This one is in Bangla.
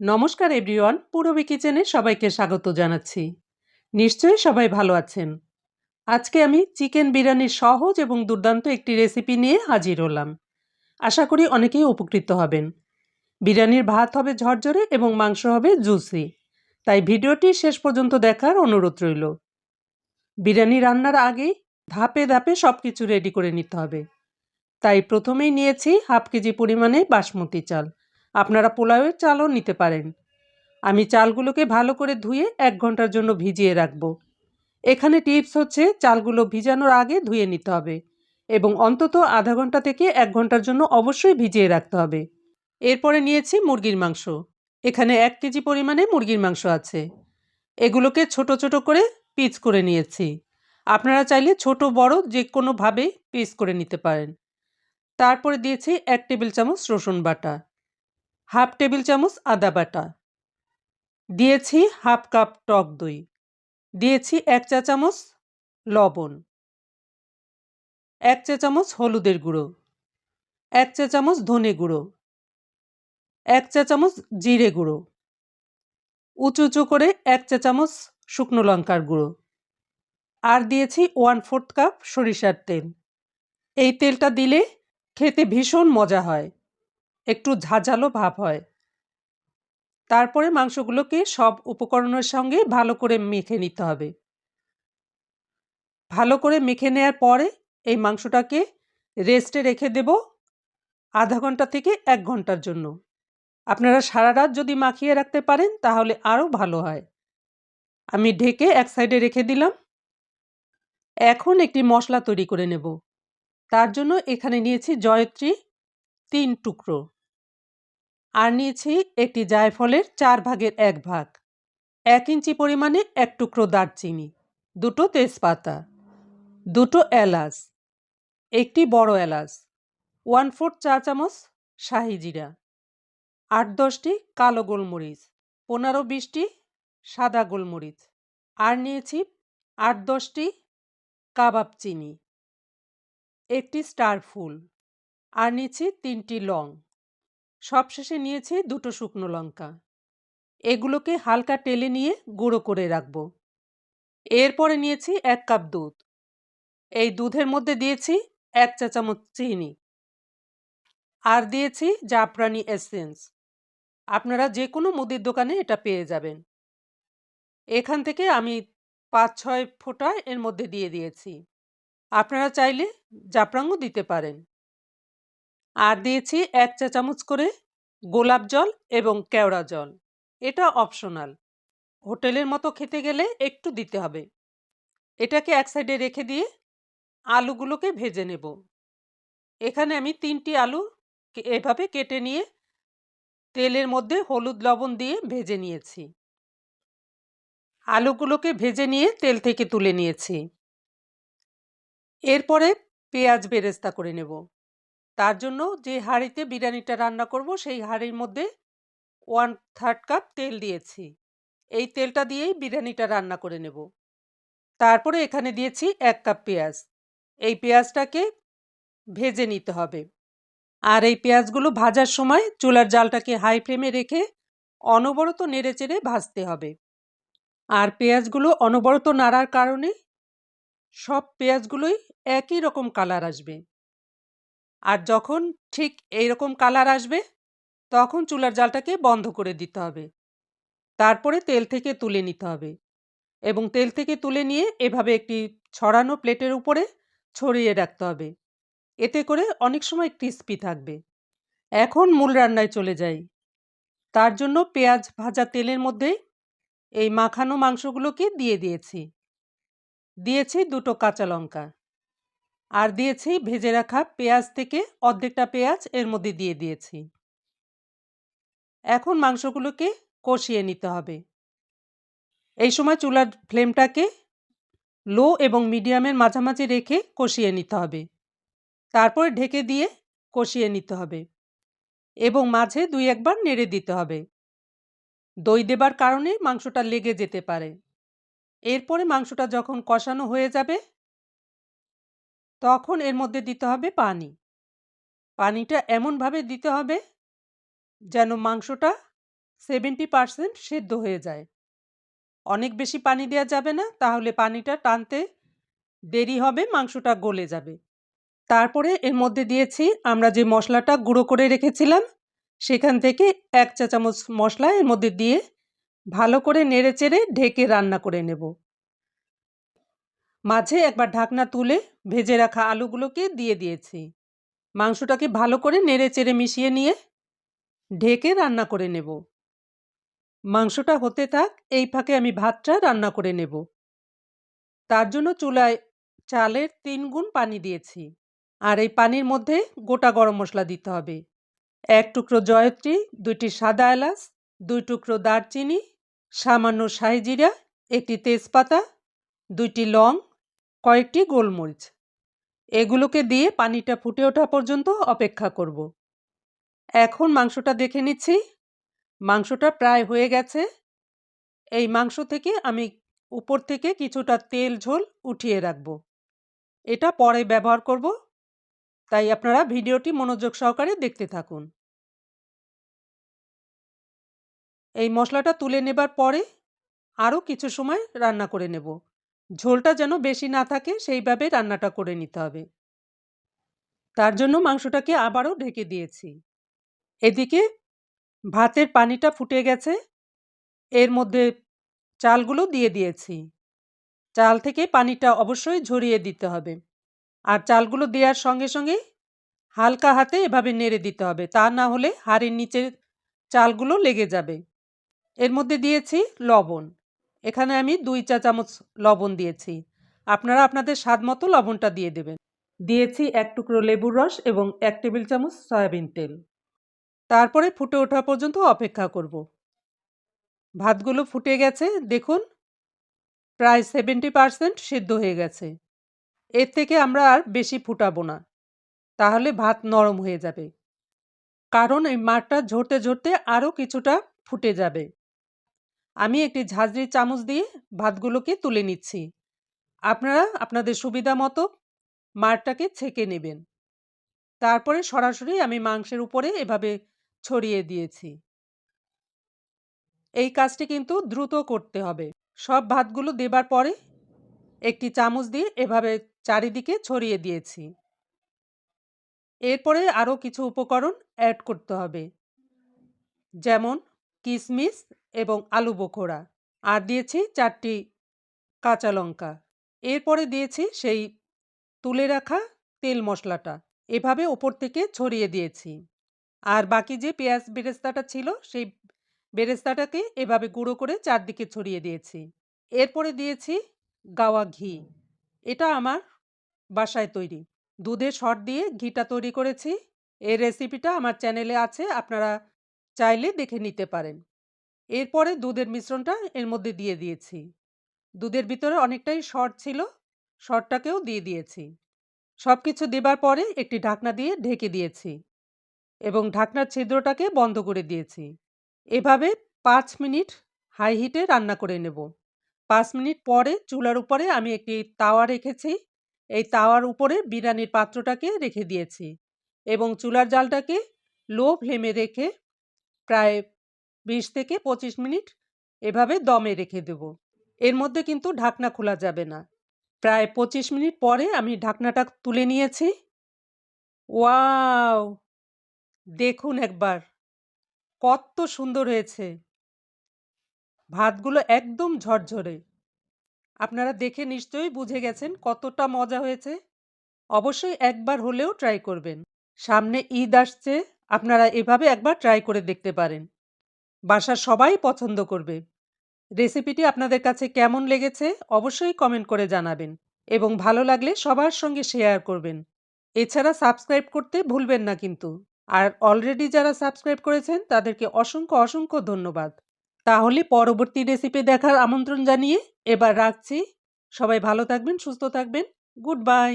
নমস্কার এভরিওয়ান, পূরবী কিচেনে সবাইকে স্বাগত জানাচ্ছি। নিশ্চয়ই সবাই ভালো আছেন। আজকে আমি চিকেন বিরিয়ানির সহজ এবং দুর্দান্ত একটি রেসিপি নিয়ে হাজির হলাম। আশা করি অনেকেই উপকৃত হবেন। বিরিয়ানির ভাত হবে ঝরঝরে এবং মাংস হবে জুসি, তাই ভিডিওটি শেষ পর্যন্ত দেখার অনুরোধ রইল। বিরিয়ানি রান্নার আগেই ধাপে ধাপে সব কিছু রেডি করে নিতে হবে। তাই প্রথমেই নিয়েছি হাফ কেজি পরিমাণে বাসমতি চাল। আপনারা পোলাওয়ের চালও নিতে পারেন। আমি চালগুলোকে ভালো করে ধুয়ে এক ঘণ্টার জন্য ভিজিয়ে রাখব। এখানে টিপস হচ্ছে, চালগুলো ভিজানোর আগে ধুয়ে নিতে হবে এবং অন্তত আধা ঘণ্টা থেকে এক ঘণ্টার জন্য অবশ্যই ভিজিয়ে রাখতে হবে। এরপরে নিয়েছি মুরগির মাংস। এখানে এক কেজি পরিমাণে মুরগির মাংস আছে। এগুলোকে ছোট ছোট করে পিস করে নিয়েছি। আপনারা চাইলে ছোট, বড় যে কোনোভাবে পিস করে নিতে পারেন। তারপরে দিয়েছি এক টেবিল চামচ রসুন বাটা। হাফ টেবিল চামচ আদা বাটা। দিয়েছি হাফ কাপ টক দই। দিয়েছি এক চা চামচ লবণ। এক চা চামচ হলুদের গুঁড়ো। এক চা চামচ ধনে গুঁড়ো। এক চা চামচ জিরে গুঁড়ো। উঁচু উঁচু করে এক চা চামচ শুকনো লঙ্কার গুঁড়ো। আর দিয়েছি ওয়ান ফোর্থ কাপ সরিষার তেল। এই তেলটা দিলে খেতে ভীষণ মজা হয়। একটু ঝাঁঝালো ভাব হয়। তারপরে মাংসগুলোকে সব উপকরণের সঙ্গে ভালো করে মেখে নিতে হবে। ভালো করে মেখে নেওয়ার পরে এই মাংসটাকে রেস্টে রেখে দেব আধা ঘণ্টা থেকে এক ঘণ্টার জন্য। আপনারা সারা রাত যদি মাখিয়ে রাখতে পারেন তাহলে আরও ভালো হয়। আমি ঢেকে এক সাইডে রেখে দিলাম। এখন একটি মশলা তৈরি করে নেব। তার জন্য এখানে নিয়েছি জয়ত্রী তিন টুকরো। আর নিয়েছি একটি জায়ফলের চার ভাগের এক ভাগ। এক ইঞ্চি পরিমাণে এক টুকরো দারচিনি, দুটো তেজপাতা, দুটো এলাচ, একটি বড় এলাচ, ওয়ান ফোর্থ চা চামচ শাহি জিরা, আট দশটি কালো গোলমরিচ, পনেরো বিশটি সাদা গোলমরিচ আর নিয়েছি আট দশটি কাবাব চিনি, একটি স্টার ফুল আর নিয়েছি তিনটি লং। সবশেষে নিয়েছি দুটো শুকনো লঙ্কা। এগুলোকে হালকা টেলে নিয়ে গুঁড়ো করে রাখব। এরপরে নিয়েছি এক কাপ দুধ। এই দুধের মধ্যে দিয়েছি এক চা চামচ চিনি। আর দিয়েছি জাফরানি এসেন্স। আপনারা যে কোনো মুদির দোকানে এটা পেয়ে যাবেন। এখান থেকে আমি পাঁচ ছয় ফোঁটা এর মধ্যে দিয়ে দিয়েছি। আপনারা চাইলে জাফরাংও দিতে পারেন। আর দিয়েছি এক চা চামচ করে গোলাপ জল এবং কেওড়া জল। এটা অপশনাল। হোটেলের মতো খেতে গেলে একটু দিতে হবে। এটাকে এক সাইডে রেখে দিয়ে আলুগুলোকে ভেজে নেব। এখানে আমি তিনটি আলু এভাবে কেটে নিয়ে তেলের মধ্যে হলুদ লবণ দিয়ে ভেজে নিয়েছি। আলুগুলোকে ভেজে নিয়ে তেল থেকে তুলে নিয়েছি। এরপরে পেঁয়াজ বেরেস্তা করে নেব। তার জন্য যে হাঁড়িতে বিরিয়ানিটা রান্না করব, সেই হাঁড়ির মধ্যে ওয়ান থার্ড কাপ তেল দিয়েছি। এই তেলটা দিয়েই বিরিয়ানিটা রান্না করে নেব। তারপরে এখানে দিয়েছি এক কাপ পেঁয়াজ। এই পেঁয়াজটাকে ভেজে নিতে হবে। আর এই পেঁয়াজগুলো ভাজার সময় চুলার জালটাকে হাই ফ্লেমে রেখে অনবরত নেড়ে চেড়ে ভাজতে হবে। আর পেঁয়াজগুলো অনবরত নাড়ার কারণে সব পেঁয়াজগুলোই একই রকম কালার আসবে। আর যখন ঠিক এইরকম কালার আসবে, তখন চুলার জালটাকে বন্ধ করে দিতে হবে। তারপরে তেল থেকে তুলে নিতে হবে এবং তেল থেকে তুলে নিয়ে এভাবে একটি ছড়ানো প্লেটের উপরে ছড়িয়ে রাখতে হবে। এতে করে অনেক সময় ক্রিস্পি থাকবে। এখন মূল রান্নায় চলে যাই। তার জন্য পেঁয়াজ ভাজা তেলের মধ্যে এই মাখানো মাংসগুলোকে দিয়ে দিয়েছি। দিয়েছি দুটো কাঁচা লঙ্কা। আর দিয়েছি ভেজে রাখা পেঁয়াজ থেকে অর্ধেকটা পেঁয়াজ এর মধ্যে দিয়ে দিয়েছি। এখন মাংসগুলোকে কষিয়ে নিতে হবে। এই সময় চুলার ফ্লেমটাকে লো এবং মিডিয়ামের মাঝামাঝি রেখে কষিয়ে নিতে হবে। তারপর ঢেকে দিয়ে কষিয়ে নিতে হবে এবং মাঝে দুই একবার নেড়ে দিতে হবে। দই দেবার কারণে মাংসটা লেগে যেতে পারে। এরপরে মাংসটা যখন কষানো হয়ে যাবে তখন এর মধ্যে দিতে হবে পানি। পানিটা এমনভাবে দিতে হবে যেন মাংসটা সেভেন্টি পারসেন্ট সেদ্ধ হয়ে যায়। অনেক বেশি পানি দেওয়া যাবে না, তাহলে পানিটা টানতে দেরি হবে, মাংসটা গলে যাবে। তারপরে এর মধ্যে দিয়েছি আমরা যে মশলাটা গুঁড়ো করে রেখেছিলাম, সেখান থেকে এক চা চামচ মশলা এর মধ্যে দিয়ে ভালো করে নেড়ে চেড়ে ঢেকে রান্না করে নেব। মাঝে একবার ঢাকনা তুলে ভেজে রাখা আলুগুলোকে দিয়ে দিয়েছি। মাংসটাকে ভালো করে নেড়ে চেড়ে মিশিয়ে নিয়ে ঢেকে রান্না করে নেব। মাংসটা হতে থাক, এই ফাঁকে আমি ভাতটা রান্না করে নেব। তার জন্য চুলায় চালের তিন গুণ পানি দিয়েছি। আর এই পানির মধ্যে গোটা গরম মশলা দিতে হবে। এক টুকরো জয়ত্রী, দুইটি সাদা এলাচ, দুই টুকরো দারচিনি, সামান্য শাহিজিরা একটি তেজপাতা, দুইটি লং কয়েকটি গোলমরিচ। এগুলোকে দিয়ে পানিটা ফুটে ওঠা পর্যন্ত অপেক্ষা করব। এখন মাংসটা দেখে নিচ্ছি। মাংসটা প্রায় হয়ে গেছে। এই মাংস থেকে আমি উপর থেকে কিছুটা তেল ঝোল উঠিয়ে রাখব। এটা পরে ব্যবহার করব। তাই আপনারা ভিডিওটি মনোযোগ সহকারে দেখতে থাকুন। এই মশলাটা তুলে নেবার পরে আরও কিছু সময় রান্না করে নেব। ঝোলটা যেন বেশি না থাকে, সেইভাবে রান্নাটা করে নিতে হবে। তার জন্য মাংসটাকে আবারও ঢেকে দিয়েছি। এদিকে ভাতের পানিটা ফুটে গেছে। এর মধ্যে চালগুলো দিয়ে দিয়েছি। চাল থেকে পানিটা অবশ্যই ঝরিয়ে দিতে হবে। আর চালগুলো দেওয়ার সঙ্গে সঙ্গে হালকা হাতে এভাবে নেড়ে দিতে হবে। তা না হলে হাড়ের নিচে চালগুলো লেগে যাবে। এর মধ্যে দিয়েছি লবণ। এখানে আমি দুই চা চামচ লবণ দিয়েছি। আপনারা আপনাদের স্বাদ মতো লবণটা দিয়ে দেবেন। দিয়েছি এক টুকরো লেবুর রস এবং এক টেবিল চামচ সয়াবিন তেল। তারপরে ফুটে ওঠা পর্যন্ত অপেক্ষা করব। ভাতগুলো ফুটে গেছে, দেখুন। প্রায় সেভেন্টি পারসেন্ট সিদ্ধ হয়ে গেছে। এর থেকে আমরা আর বেশি ফুটাবো না। তাহলে ভাত নরম হয়ে যাবে। কারণ এই মাঠটা ঝরতে ঝরতে আরও কিছুটা ফুটে যাবে। আমি একটি ঝাঁঝরি চামচ দিয়ে ভাতগুলোকে তুলে নিচ্ছি। আপনারা আপনাদের সুবিধা মতো মাঠটাকে ছেঁকে নেবেন। তারপরে সরাসরি আমি মাংসের উপরে এভাবে ছড়িয়ে দিয়েছি। এই কাজটি কিন্তু দ্রুত করতে হবে। সব ভাতগুলো দেবার পরে একটি চামচ দিয়ে এভাবে চারিদিকে ছড়িয়ে দিয়েছি। এরপরে আরও কিছু উপকরণ অ্যাড করতে হবে। যেমন কিশমিশ এবং আলু বোখোড়া আর দিয়েছি চারটি কাঁচা লঙ্কা। এরপরে দিয়েছি সেই তুলে রাখা তেল মশলাটা। এভাবে ওপর থেকে ছড়িয়ে দিয়েছি। আর বাকি যে পেঁয়াজ বেরেস্তাটা ছিল, সেই বেরেস্তাটাকে এভাবে গুঁড়ো করে চারদিকে ছড়িয়ে দিয়েছি। এরপরে দিয়েছি গাওয়া ঘি। এটা আমার বাসায় তৈরি। দুধে শট দিয়ে ঘিটা তৈরি করেছি। এই রেসিপিটা আমার চ্যানেলে আছে, আপনারা চাইলে দেখে নিতে পারেন। এরপরে দুধের মিশ্রণটা এর মধ্যে দিয়ে দিয়েছি। দুধের ভিতরে অনেকটাই শর্ট ছিল শর্টটাকেও দিয়ে দিয়েছি। সব কিছু দেবার পরে একটি ঢাকনা দিয়ে ঢেকে দিয়েছি এবং ঢাকনার ছিদ্রটাকে বন্ধ করে দিয়েছি। এভাবে পাঁচ মিনিট হাই হিটে রান্না করে নেব। পাঁচ মিনিট পরে চুলার উপরে আমি একটি তাওয়া রেখেছি। এই তাওয়ার উপরে বিরিয়ানির পাত্রটাকে রেখে দিয়েছি এবং চুলার জালটাকে লো ফ্লেমে রেখে প্রায় বিশ থেকে পঁচিশ মিনিট এভাবে দমে রেখে দেব। এর মধ্যে কিন্তু ঢাকনা খোলা যাবে না। প্রায় পঁচিশ মিনিট পরে আমি ঢাকনাটা তুলে নিয়েছি। ওয়াও! দেখুন একবার। কত সুন্দর হয়েছে। ভাতগুলো একদম ঝরঝরে। আপনারা দেখে নিশ্চয়ই বুঝে গেছেন কতটা মজা হয়েছে। অবশ্যই একবার হলেও ট্রাই করবেন। সামনে ঈদ আসছে। আপনারা এভাবে একবার ট্রাই করে দেখতে পারেন। বাসার সবাই পছন্দ করবে। রেসিপিটি আপনাদের কাছে কেমন লেগেছে অবশ্যই কমেন্ট করে জানাবেন এবং ভালো লাগলে সবার সঙ্গে শেয়ার করবেন। এছাড়া সাবস্ক্রাইব করতে ভুলবেন না কিন্তু। আর অলরেডি যারা সাবস্ক্রাইব করেছেন তাদেরকে অসংখ্য অসংখ্য ধন্যবাদ। তাহলে পরবর্তী রেসিপি দেখার আমন্ত্রণ জানিয়ে এবার রাখছি। সবাই ভালো থাকবেন, সুস্থ থাকবেন। Good bye